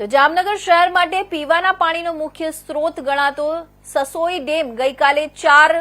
તો જામનગર શહેર માટે પીવાના પાણીનો મુખ્ય સ્ત્રોત ગણાતો સસોઈ ડેમ ગઈકાલે ચાર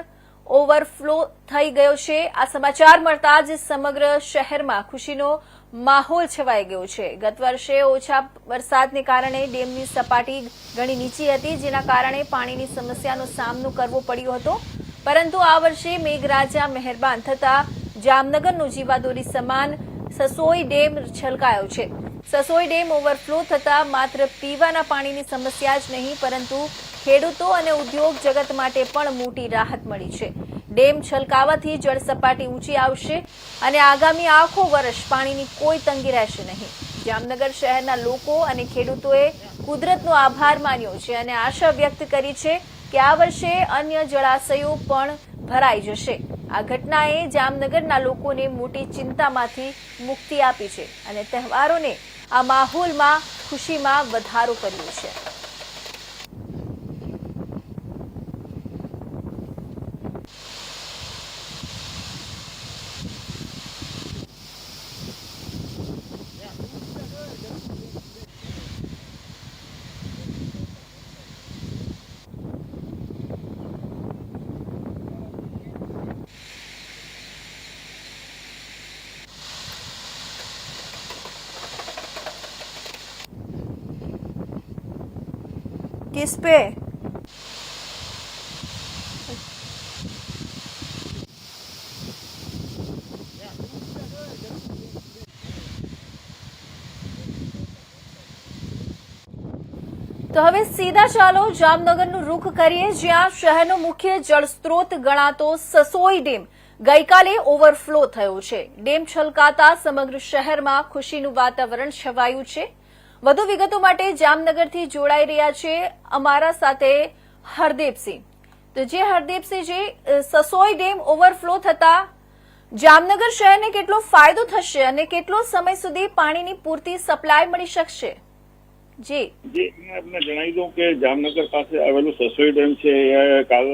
ઓવરફ્લો થઈ ગયો છે. આ સમાચાર મળતા જ સમગ્ર શહેરમાં ખુશીનો માહોલ છવાઈ ગયો છે. ગત વર્ષે ઓછા વરસાદને કારણે ડેમની સપાટી ઘણી નીચી હતી, જેના કારણે પાણીની સમસ્યાનો સામનો કરવો પડ્યો હતો. પરંતુ આ વર્ષે મેઘરાજા મહેરબાન થતા જામનગરનું જીવાદોરી સમાન સસોઈ ડેમ છલકાયો છે. સસોઈ ડેમ ઓવરફ્લો થતા માત્ર પીવાના પાણીની સમસ્યા જ નહીં, પરંતુ ખેડૂતો અને ઉદ્યોગ જગત માટે પણ મોટી રાહત મળી છે. ડેમ છલકાવાથી જળ સપાટી ઊંચી આવશે અને આગામી આખો વર્ષ પાણીની કોઈ તંગી રહેશે નહીં. જામનગર શહેરના લોકો અને ખેડૂતોએ કુદરતનો આભાર માન્યો છે અને આશા વ્યક્ત કરી છે કે આ વર્ષે અન્ય જળાશયો પણ ભરાઈ જશે. આ ઘટનાએ જામનગરના લોકોને મોટી ચિંતામાંથી મુક્તિ આપી છે અને તહેવારોને આ માહોલમાં ખુશીમાં વધારો કર્યો છે. किस पे તો હવે સીધા ચાલો જામનગરનું રૂખ કરીએ જ્યાં શહેરનો મુખ્ય જળસ્ત્રોત ગણાતો સસોઈ ડેમ ગઈકાલે ઓવરફ્લો થયો છે ડેમ છલકાતા સમગ્ર શહેરમાં ખુશીનું વાતાવરણ છવાયું છે વધુ વિગતો માટે જામનગરથી જોડાઈ રહ્યા છે અમારા સાથે હરદીપસિંહ. તો જે હરદીપસિંહજી સસોઈ ડેમ ઓવરફ્લો થતા જામનગર શહેરને કેટલો ફાયદો થશે અને કેટલો સમય સુધી પાણીની પૂરતી સપ્લાય મળી શકશે? આપને જણાવી દઉં કે જામનગર પાસે આવેલું સસોઈ ડેમ છે કાલ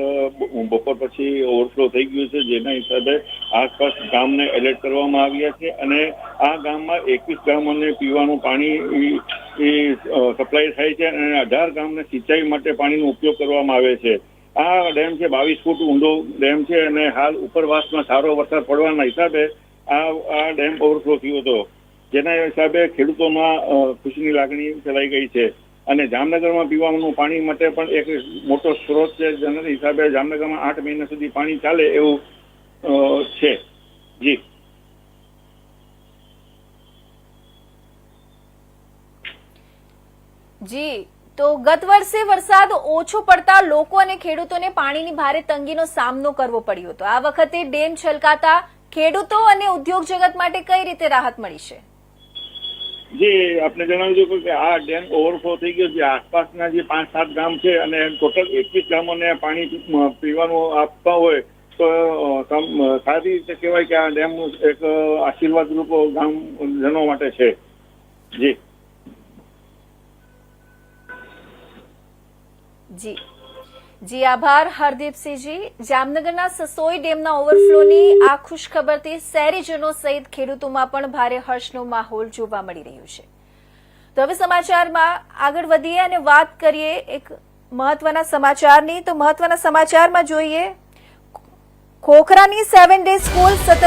બપોર પછી ઓવરફ્લો થઈ ગયું છે, જેના હિસાબે આસપાસ ગામને એલર્ટ કરવામાં આવ્યા છે અને આ ગામમાં એકવીસ ગામોને પીવાનું પાણી સપ્લાય થાય છે અને અઢાર ગામને સિંચાઈ માટે પાણીનો ઉપયોગ કરવામાં આવે છે. આ ડેમ છે બાવીસ ફૂટ ઊંડો ડેમ છે અને હાલ ઉપરવાસમાં સારો વરસાદ પડવાના હિસાબે આ આ ડેમ ઓવરફ્લો થયો હતો. જેના હિસાબે ખેડૂતોમાં ખુશીની લાગણી ફેલાઈ ગઈ છે. અને જામનગરમાં પીવાનું પાણી માટે પણ એક મોટો સ્ત્રોત છે, જેના હિસાબે જામનગરમાં આઠ મહિના સુધી પાણી ચાલે એવું છે. જી. જી. તો ગત વર્ષે વરસાદ ઓછો પડતા લોકો અને ખેડૂતોને પાણીની ભારે તંગીનો સામનો કરવો પડ્યો હતો. આ વખતે ડેમ છલકાતા ખેડૂતો અને ઉદ્યોગ જગત માટે કઈ રીતે રાહત મળી છે? જી, આપને જણાવી દઉં કે આ ડેમ ઓવરફ્લો થઈ ગયો છે. આસપાસના જે પાંચ સાત ગામ છે અને ટોટલ એકવીસ ગામોને પાણી પીવાનું આપતા હોય, તો સારી રીતે કહેવાય કે આ ડેમ એક આશીર્વાદ રૂપ ગામજનો માટે છે. જી. જી. જી આભાર, હરદીપસિંહજી. જામનગરના સસોઈ ડેમના ઓવરફ્લોની આ ખુશખબરથી શહેરીજનો સહિત ખેડૂતોમાં પણ ભારે હર્ષનો માહોલ જોવા મળી રહ્યો છે. તો હવે સમાચારમાં આગળ વધીએ અને વાત કરીએ એક મહત્વના સમાચારની. તો મહત્વના સમાચારમાં જોઈએ ખોખરાની સેવન ડે સ્કૂલ